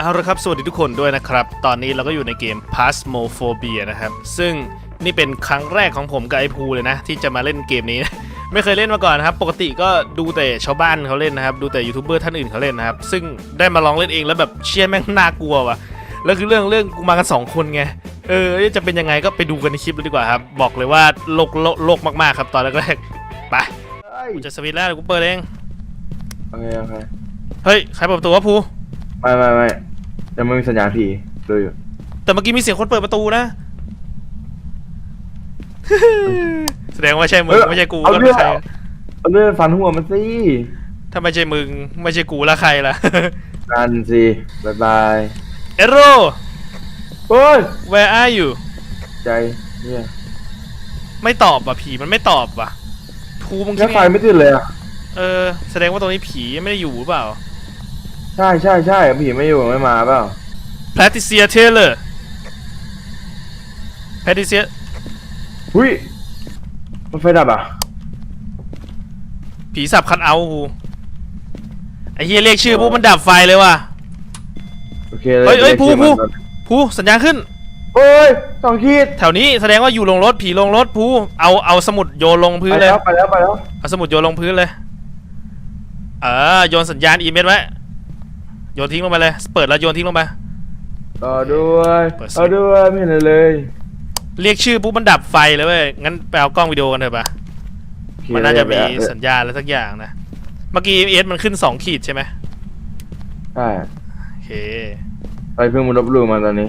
เอาละครับ สวัสดีทุกคนด้วยนะครับ ตอนนี้เราก็อยู่ในเกม Phasmophobia นะครับ ซึ่งนี่เป็นครั้งแรกของผมกับไอภูเลยนะ ที่จะมาเล่นเกมนี้นะไม่เคยเล่นมาก่อนนะครับ ปกติก็ดูแต่ชาวบ้านเขาเล่นนะครับ ดูแต่ยูทูบเบอร์ท่านอื่นเขาเล่นนะครับ ซึ่งได้มาลองเล่นเองแล้วแบบเชี่ยแม่งน่ากลัวว่ะ แล้วคือเรื่องเรื่องกูมากันสองคนไง เออจะเป็นยังไงก็ไปดูกันในคลิปเลยดีกว่าครับ บอกเลยว่าโลกโลกโลกมากๆครับตอนแรกๆ ไปเฮ้ยกูจะสวิตช์แล้วเดี๋ยวกูเปิดเองโอเคโอเค เฮ้ยใครเปิดประตูวะภูไม่ไม่ไม่ ยังไม่มีสัญญาณผีดูอยู่แต่เมื่อกี้มีเสียงคนเปิดประตูนะ แสดงว่าใช่มึงไม่ใช่กูเอาแล้วเลือดใครเอาเลือดฟันหัวมันสิถ้าไม่ใช่มึงไม่ใช่กูแล้วใครล่ะ นั่นสิบายบายเอโรเฮ้ย where are you ใจเนี่ยไม่ตอบว่ะผีมันไม่ตอบว่ะภูมึงคิแค่ดไฟไงไม่ติดเลยอะ เออแสดงว่าตรงนี้ผียังไม่ได้อยู่หรือเปล่า ใช่ใช่ใช่ผีไม่อยู่ไม่มาเปล่าแพทิเซียเทเลอร์แพทิเซียหุ้ยมันไฟดับอะผีสับคันเอาท์ภูไอ้เฮียเรียกชื่อปุ๊บมันดับไฟเลยว่ะ โอเคเฮ้ยเฮ้ยรีกภูชื่อภูมันภูสัญญาณขึ้นเฮ้ยสองขีดแถวนี้แสดงว่าอยู่ลงรถผีลงรถภูเอาเอาสมุดโยนลงพื้ไปนเลยแล้วไปแล้วไปแล้วเอาสมุดโยนลงพื้นเลย เออโยนสัญญาณอีเมลไว้ โยนทิ้งลงไปเลย เปิดแล้วโยนทิ้งลงไป ต่อด้วยเปิดสิ ต่อด้วยไม่เห็นอะไรเลยเรียกชื่อปุ๊บมันดับไฟเลยเว้ย งั้นไปเอากล้องวิดีโอกันเถอะปะโอเคมันน่าจะมีเดี๋ยวสัญญาณอะไรสักอย่างนะ เมื่อกี้เอสมันขึ้นสองขีดใช่ไหมใช่โอเค ไปเพิ่งมาลบหลู่มาตอนนี้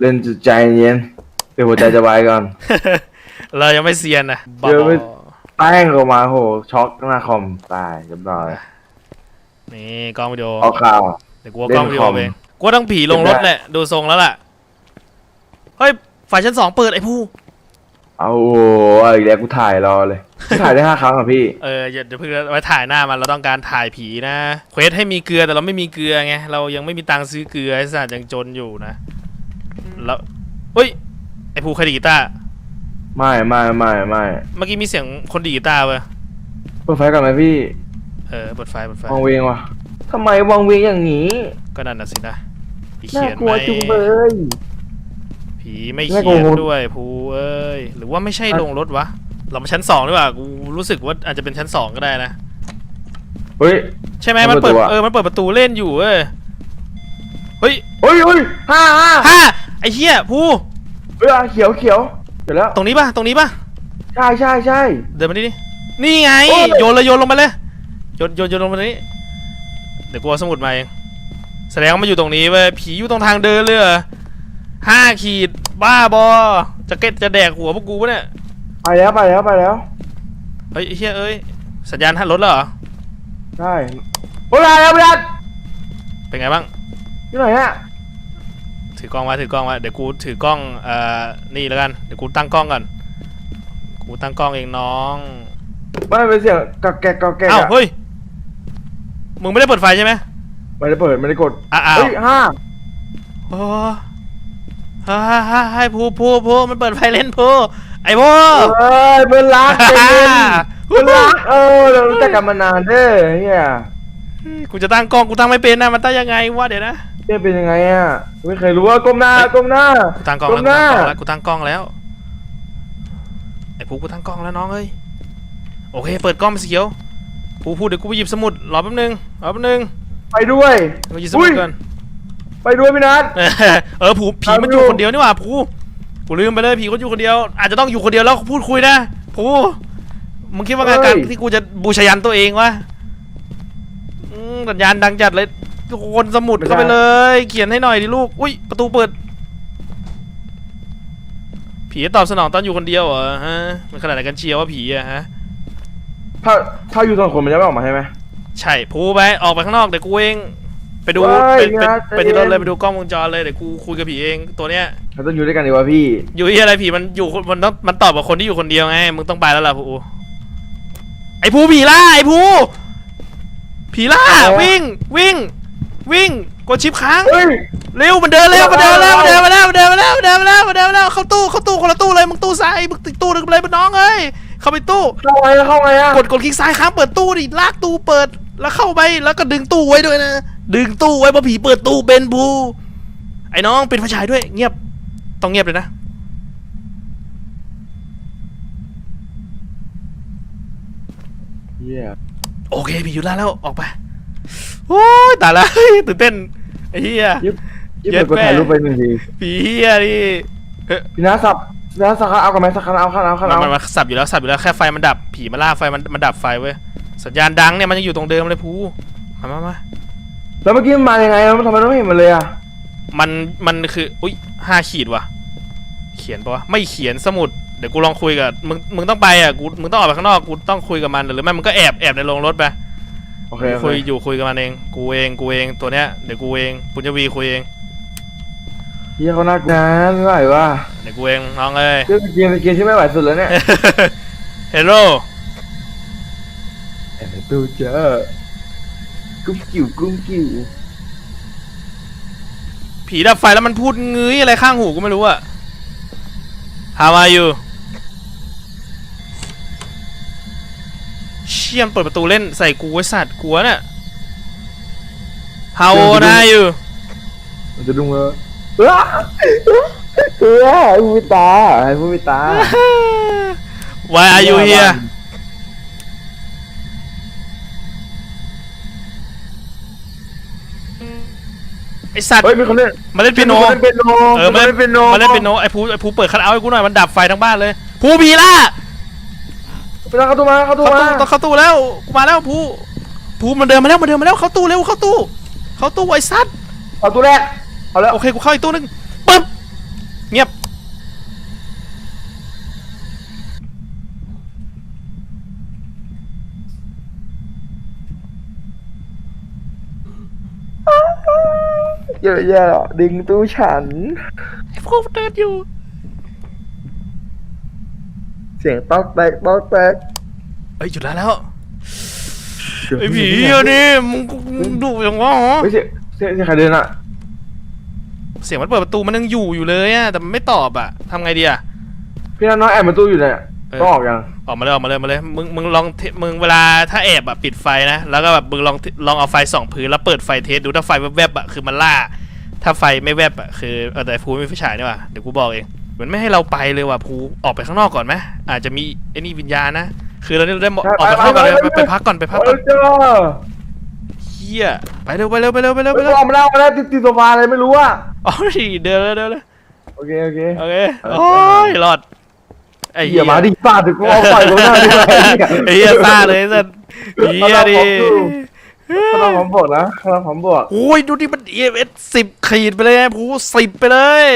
เล่นจุดใจเย็นเดี๋ยวหัวใจจะวายก่อน เรายังไม่เซียนนะเดี๋ยวไม่บอแป้งออกมาโหช็อกหน้าคอมตายเรียบร้อย นี่กล้องวิดีโอเอาข่าว เดี๋ยวกูเอากล้องวิดีโอไปเล่นคอม กูว่าต้องผีลงรถแหละดูทรงแล้วล่ะเฮ้ยฝ่ายชั้นสองเปิดไอ้ผู้เอาโอ้โหอีกแล้วกูถ่ายรอเลย กูถ่ายได้ห้าครั้งอะพี่ เอออย่าเดี๋ยวเพิ่งไว้ถ่ายหน้ามันเราต้องการถ่ายผีนะเควสให้มีเกลือแต่เราไม่มีเกลือไงเรายังไม่มีตังค์ซื้อเกลือไอ้สัตว์ยังจนอยู่นะแล้วเฮ้ยไอ้ภูใครดีดกีตาร์ไม่ไม่ไม่ไม่เมื่อกี้มีเสียงคนดีดกีตาร์เว้ยเปิดไฟก่อนไหมพี่ เออเปิดไฟเปิดไฟ วังเวงวะทำไมวังเวงอย่างนี้ก็นั่นน่ะสินะผีน่าเขียนกลัไหวมจุงเบย ผีไม่น่าเขียนกลัวด้วยภูเอ้ย หรือว่าไม่ใช่ลงรถวะ เรามาชั้นสองดีกว่า กูรู้สึกว่าอาจจะเป็นชั้นสองก็ได้นะ เฮ้ย ใช่ไหมมัมันนเปิเปิดดประตูอะ เออ มันเปิดประตูเล่นอยู่เว้ย เฮ้ยเฮ้ยเฮ้ยห้าห้าฮ่าไอ้เหี้ยภูเฮ้ยอะเขียวเขียวเดี๋ยวแล้วตรงนี้ป่ะ ตรงนี้ป่ะ ใช่ใช่ใช่ เดินมาดิดินี่ไง โอ้ย โยนเลยโยนลงไปเลย โยนโยนโยนลงมาตรงนี้ เดี๋ยวกูเอาสมุดมาเองแสดงว่ามาอยู่ตรงนี้เว้ยผีอยู่ตรงทางเดินเลยเหรอห้าขีด บ้าบอจะเก็ตจะแดกหัวพวกกูปะเนี่ยไปแล้วไปแล้วไปแล้วเฮ้ยไอ้เฮียเอ้ยสัญญาณทันรถแล้วเหรอใช่โอ้ยแล้วพี่นัทเป็นไงบ้าง อยู่ไหนฮะถือกล้องไว้ถือกล้องไว้เดี๋ยวกูถือกล้องเอ่อนี่แล้วกันเดี๋ยวกูตั้งกล้องก่อนกูตั้งกล้องเองน้อง ไม่เป็นเสียงกอกแกกกอกแกกอ้าวอะเฮ้ย มึงไม่ได้เปิดไฟใช่ไหมไม่ได้เปิดไม่ได้กดอ้าวเฮ้ยห้าโอ้ฮ่าฮ่าฮ่าให้พูพูพูมันเปิดไฟเล่นพูไอ้พูเอ้ยเบิร์นรักใจเย็นเบิร์นรักเออเรารู้จักกันมานานเด้อเฮียกูจะตั้งกล้องกูตั้งไม่เป็นนะมันตั้งยังไงวะเดี๋ยวนะเฮียเป็นยังไงอะไม่เคยรู้ว่าก้มหน้าก้มหน้ากูตั้งกล้องก้แล้วมหน้ากูตั้งกล้องแล้วไอ้พูกูตั้งกล้องแล้วน้องเอ้ยโอเค เปิดกล้องเป็นสีเขียว พูพูเดี๋ยวกูไปหยิบสมุดรอแป๊บนึงรอแป๊บนึงไปด้วยกูหยิบสมุดก่อน ไปด้วยพี่นัทเออเออผูผีมันอยู่คนเดียวนี่หว่าผูกูลืมไปเลยผีก็อยู่คนเดียว อาจจะต้องอยู่คนเดียวแล้วพูดคุยนะผูมึงคิดว่าไงการที่กูจะบูชายันตัวเองวะอืมสัญญาณดังจัดเลยทุกคนสมุดเข้าไปเลย เขียนให้หน่อยดิลูก อุ้ยประตูเปิด ผีตอบสนองตอนอยู่คนเดียวเหรอฮะ มันขนาดไหนกันเชียวว่าผีอะฮะ ถ้าถ้าอยู่สองคนมันจะไม่ออกมาใช่ไหม ใช่ผูไปออกไปข้างนอกเดี๋ยวกูเองไปดูเฮ้ยไปไปนะไปที่รถเลยใจเย็น ไปดูกล้องวงจรเลยเดี๋ยวกูคุยกับผีเองตัวเนี้ยเราต้องอยู่ด้วยกันดีกว่าพี่ อยู่ที่อะไรผีมันอยู่คนมันต้องมันตอบกับคนที่อยู่คนเดียวไงมึงต้องไปแล้วล่ะภูไอ้ภูผีล่าไอ้ภูผีล่าเออวิ่งวิ่ง วิ่งกดชิปค้างเฮ้ย เร็วมันเดินเร็วมันเดินเร็วเอมันอเดินมาแล้วมันเดินมาแล้วมันเดินมาแล้วมันเดินมาแล้วเข้าตู้เข้าตู้คนละตู้เลยมึงตู้ซ้ายมึงติดตู้หนึ่งเลยเป็นน้องเอ้ย เข้าไปตู้ เข้าไงเข้าไงอะกดกดคลิกซ้ายค้างเปิดตู้ดิ ลากตู้เปิด แล้วเข้าไป แล้วก็ดึงตู้ไว้ด้วยนะ ดึงตู้ไว้เพราะผีเปิดตู้เป็นภูไอ้น้องปิดไฟฉายด้วย เงียบ ต้องเงียบเลยนะเฮียโอเคผีอยู่แล้วแล้ว ออกไป โอ้ยตายละ ตื่นเต้น ไอ้เหี้ยยิบยิบเย็เปิดดกดแม่ ถ่ายรูปไปหนึ่งทีผีเหี้ยนี่เอ๊ะพี่น้าสับ พี่น้าสักคันเอากันไหมสักคันเอาคันเอาคันมันเอามันมันสับอยู่แล้วสับอยู่แล้วแค่ไฟมันดับผีมาล่าไฟมันมันดับไฟเว้ยสัญญาณดังเนี่ยมันยังอยู่ตรงเดิมเลยภูมามามาแล้วเมื่อกี้มันมายังไงมันทำไมเราไม่เห็นมันเลยอะมันมันคืออุ้ยห้าขีดว่ะ เขียนปะวะไม่เขียนสมุดเดี๋ยวกูลองคุยกับมึงมึงต้องไปอะกูมึงต้องออกไปข้างนอกกูต้องคุยกับมันหรือไม่มึงก็แอบแอบในโรงรถไปโอเคโอเคคุยอยู่คุยกับมันเอง กูเองกูเองตัวเนี้ยเดี๋ยวกูเองปุญญวีคุยเอง เฮียเขานักนะไม่ไหวว่ะเดี๋ยวกูเองน้องเอ้ย เรื่องเกมเป็นเกมที่ไม่ไหวสุดแล้วเนี่ย เฮลโลแอบในตู้เจอกุ้งกิ่วกุ้งกิ่วผีดับไฟแล้วมันพูดงื้ออะไรข้างหูกูไม่รู้อะ How are you เชี่ยมเปิดประตูเล่นใส่กูไว้สัตว์กลัวน่ะ How old are you มันจะดุ้งเออ เออเออพูดตาให้พูดตา Why are you here ไอสัตว์เฮ้ยมีคนเล่นมาเล่นเปียโน มีคเล่นเปียโนเออมาเล่นเปียโนมาเล่นเปียโนไอ้ภูไอ้ภูเปิดคัทเอาท์ให้กูหน่อยมันดับไฟทั้งบ้านเลยภูผีล่ะไปนั่งเข้าตู้มาเข้าตู้เข้ามาตู้ต้องเข้าตู้แล้วกูมาแล้วภูภูมันเดินมาแล้วมันเดินมาแล้วเข้าตู้เร็วเข้าตู้เข้าตู้ไอสัตว์เอาตู้แรก เอาแล้วโอเคกูเข้าอีกตู้นึงปึ๊บเงียบเยอะแยะอะดึงตู้ฉันไอ้ภูเดินอยู่ เสียงต๊อกแตกต๊อกแตกเอ้ยหยุดแล้วแล้วไอ้ผีอันนี้มึงมึงดุอย่างวะหรอไม่ใช่เสียงเสียงใครเดินอะ เสียงมันเปิดประตูมันยังอยู่อยู่เลยอะแต่มันไม่ตอบอะทำไงดีอะพี่น้าน้อยแอบมาตู้อยู่เนี่ยเออต้องออกยังออกมาเลยออกมาเลยมาเลยมึงมึงลองเทมึงเวลาถ้าแอบอะปิดไฟนะแล้วก็แบบมึงลองลองเอาไฟส่องพื้นแล้วเปิดไฟเทสดูถ้าไฟแวบๆอะคือมันล่า ถ้าไฟไม่แวบอะคือเออแต่ภูไม่มีไฟฉายนี่ว่ะเดี๋ยวกูบอกเองเหมือนไม่ให้เราไปเลยว่ะภูออกไปข้างนอกก่อนไหมอาจจะมีไอ้นี่วิญญาณนะคือเราได้ออกไปข้างนอกก่อนเลยไปไปพักก่อนไปพักก่อน เจ้าเฮียไปเร็วไปเร็วไปเร็วไปเร็วไปไปเร็วออกมาแล้วออกมาแล้วติดติดโซฟาอะไรไม่รู้อะอ๋อดิเดินเลยเดินเลยโอเคโอเคโอเคโอ้ยรอดไอ้เหี้เหี้ยยมาดิฟาดถึงกูเอาไฟกูหน้าดิไอ้เหี้ยซ่าเลยสัสเหี้ยดิขนาดผมบวกนะขนาดผมบวกโอ้ยดูดิมัน EMS สิบขีดไปเลยนะผูสิบไปเลย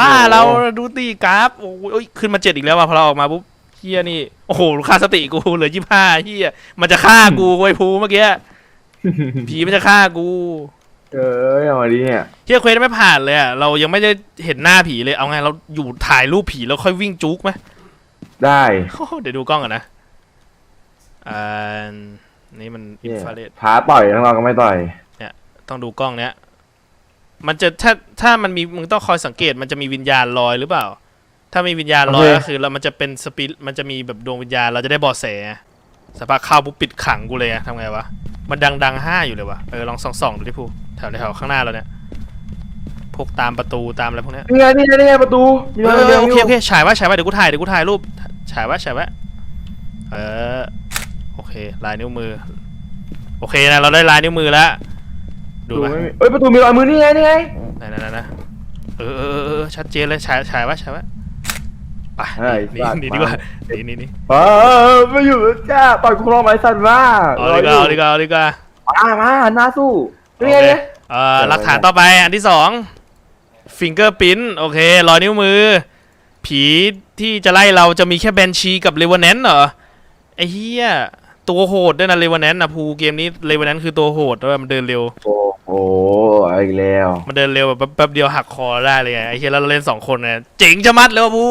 ล่าเราดูตีกราฟโอ้ยขึ้นมาเจ็ดอีกแล้วว่ะพอเราออกมาปุ๊บเฮียนี่ โอ้โหค่าสติกูเหลือยี่ห้าเฮียมันจะฆ่ากูไอ้ภูเมื่อกี้ ผีมันจะฆ่ากูเออเอามาดิเนี่ยเฮียเควสไม่ผ่านเลยอะเรายังไม่ได้เห็นหน้าผีเลยเอาไงเราอยู่ถ่ายรูปผีแล้วค่อยวิ่งจุกไหมได้โอ้โหเดี๋ยวดูกล้องก่อนนะอ่านี่มันอินฟราเรดผาต่อยข้างนอกก็ไม่ต่อยต้องดูกล้องเนี้ยมันจะถ้าถ้ามันมีมึงต้องคอยสังเกตมันจะมีวิญญาณลอยหรือเปล่า ถ้ามีวิญญาณลอยก็คือเรามันจะเป็นสปิมันจะมีแบบดวงวิญญาณเราจะได้เบอแสสภาพเข้าปุ๊บปิดขังกูเลยอะทำไงวะ มันดังดังห้าอยู่เลยวะเออลองส่องส่องๆดูดิพูแถวแถวข้างหน้าเราเนี่ย พวกตามประตูตามอะไรพวกเนี้ย นี่ไงนี่ไงนี่ไงประตูมีเออะไรอเดียวโอเคโอเคฉายไว้ฉายไว้เดี๋ยวกูถ่ายเดี๋ยวกูถ่ายรูปฉายไว้ฉายไว้เออโอเคลายนิ้วมือ โอเคนะเราได้ลายนิ้วมือแล้วดูดูไหมไม่มีเอ้ยประตูมีรอยมือนี่ไงนี่ไงไหนไหนไหนไหนเออเออเออเออชัดเจนเลยฉายฉายไว้ฉายไว้ ไปหนีหนีดีกว่าหนีหนีหนีเออไม่อยู่แล้วจ้าต่อยกูรองไม้สั่นมากเอาดีกว่าเอาดีกว่าเอาดีกว่ามามาหันหน้าสู้โอนี่ไงเคเนี่ยเอ่อหลักฐานต่อไปอันที่สองฟิงเกอร์พินโอเครอยนิ้วมือ ผีที่จะไล่เราจะมีแค่แบนชีกับเลเวนแนนเหรอ ไอ้เหี้ย ตัวโหดด้วยนะเลเวนแนนนะภูเกมนี้เลเวนแนนคือตัวโหดด้วยมันเดินเร็ว โอ้โหเอาอีกแล้วมันเดินเร็วแบบแป๊บเดียวหักคอได้เลยไงไอ้เหี้ยแล้วเราเล่นสองคนเนี่ยเจ๋งจะมัดเลยว่ะภู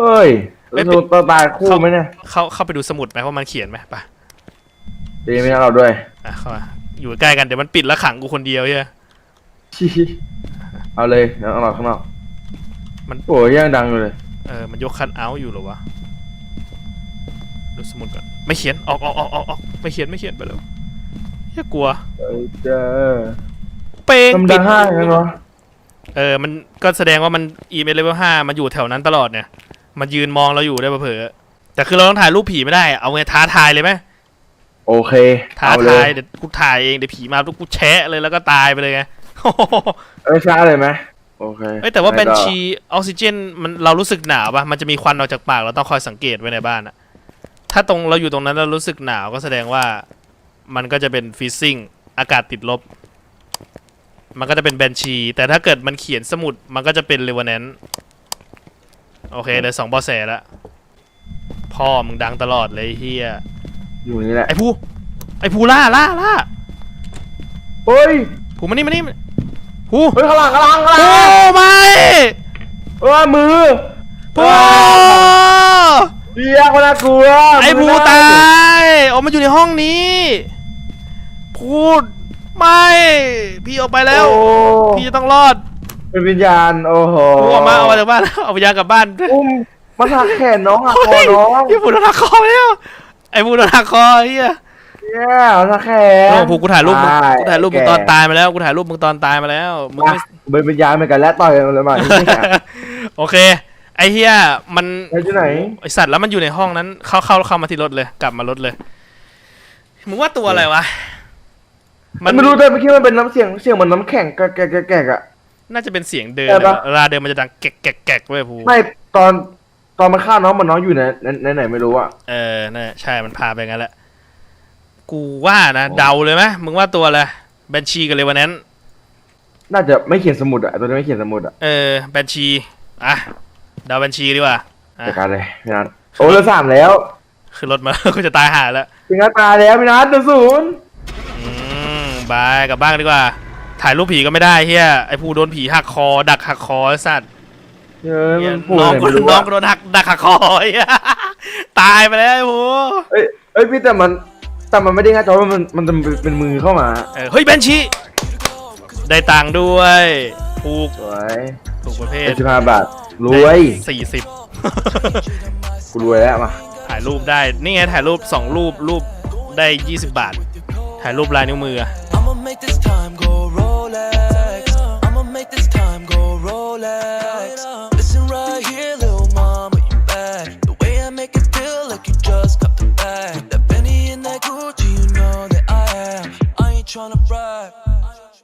เฮ้ยไม่แล้วเป็นตัวตายคู่ไหมเนี่ยเข้าเข้าไปดูสมุดไหมว่ามันเขียนไหมไปดีไหมเราด้วยอะเข้ามาอยู่ใกล้กันเดี๋ยวมันปิดแล้วขังกูคนเดียวใช่ไหมชี้เอาเลยเดี๋ยวเอาเราข้างนอกมัน โอ้ยยังดังอยู่เลย เออมันยกคันเอาท์อยู่เหรอวะดูสมุดก่อนไม่เขียนออกออกออกออกออกไม่เขียนไม่เขียนไปแล้วจะกลัวเอ้ยเจ้าเป้งมันปิดัดงห้างกันวะเออมันก็แสดงว่ามัน EMS level 5มันอยู่แถวนั้นตลอดเนี่ย มันยืนมองเราอยู่ได้เผลอๆแต่คือเราต้องถ่ายรูปผีไม่ได้เอาไงท้าทายเลยไหมโอเคท้าเอเลทายเดี๋ยวกูถ่ายเองเดี๋ยวผีมาทุกกูแชะเลยแล้วก็ตายไปเลยไง เอ้ยช้าเลยไหมโอเคเอ้ยแต่ว่าไงเป็นต่อชีออกซิเจนมันเรารู้สึกหนาวปะมันจะมีควันออกจากปากเราต้องคอยสังเกตไว้ในบ้านอะถ้าตรงเราอยู่ตรงนั้นแล้วรู้สึกหนาวก็แสดงว่ามันก็จะเป็นฟีซิ่งอากาศติดลบ มันก็จะเป็นแบนชี แต่ถ้าเกิดมันเขียนสมุดมันก็จะเป็นเรเวเนน โอเคเลยสองเบอแสแล้วพ่อมึงดังตลอดเลยไอ้เฮียอยู่นี่แหละไอ้ผู้ไอ้ผู้ล่าล่าล่าเฮ้ยผู้มานี่มานี่ผู้เฮ้ยข้างหลังข้างหลังข้างหผู้ลังไม่เออมือผู้เรียกมันน่ากลัวไอ้ภูมืตายออกมาอยู่ในห้องนี้พูดไม่ พี่ออกไปแล้วโอ้พี่จะต้องรอด เป็นวิญญาณ โอ้โหพูออกมาออกมาจากบ้านเอาวิญญาณกลับบ้านอุ้มมันหักแขนน้องหักคอน้องพี่พูดโดนหักคอแล้วไอ้พูดโดนหักคอเฮียเนี่ยมันหักแขนโอ้พูกูถ่ายรูปมึงใช่กูถ่ายรูปมึงตอนตายมาแล้วกูถ่ายรูปมึงตอนตายมาแล้วมึงอะไม่เป็นวิญญาณเหมือนกันแล้วต่อยกันเลยมาโอเค ไอ้เฮียมันไปที่ไหนไอสัตว์แล้วมันอยู่ในห้องนั้น เข้าเข้าเข้ามาที่รถเลย กลับมารถเลยมึงว่าตัวอะไรวะมันไม่รู้แต่เมื่อกี้มันเป็นน้ำเสียงเสียงเหมือนน้ำแข็งแกะแกะแกะแกะอะ น่าจะเป็นเสียงเดินใช่ปะ เวลาเดินมันจะดังแกกแกกแกกเว้ยภูไม่ตอนตอนมันฆ่าน้องมันน้องอยู่ในในในไหนไม่รู้อะ เออนั่นแหละใช่มันพาไปงั้นแหละกูว่านะเดาเลยไหมมึงว่าตัวอะไรแบนชีกันเลยวันนั้น น่าจะไม่เขียนสมุดอะตัวนี้ไม่เขียนสมุดอะเออแบนชีอะเดาแบนชีดีกว่าอะจัดการเลยพี่นัทโอ้เหลือสามแล้วขึ้นรถมา กูจะตายหาแล้วพี่นัทตายแล้วพี่นัทเหลือศูนย์อืมบายกลับบ้านดีกว่า ถ่ายรูปผีก็ไม่ได้เฮียไอ้ผู้โดนผีหักคอ ดักหักคอไอ้สัตว์เฮ้ยเหี้ยมันพูดน้องอะไรกูไม่รู้น้องอะกูโดนหักดักหักคอไอ้เหี้ยตายไปแล้วไอ้ผู้เอ้ยเอ้ยพี่แต่มันแต่มันไม่ได้ง่ายจอมันมันจะเป็นมือเข้ามาเออเฮ้ยแบนชีได้ตังค์ด้วยถูกสวยถูกประเภทเจ็ดสิบห้าบาทรวยสี่สิบ กูรวยแล้วมาถ่ายรูปได้ นี่ไงถ่ายรูปสองรูปรูปได้ 20 บาท ถ่ายรูปลายนิ้วมืออะ I'ma make this time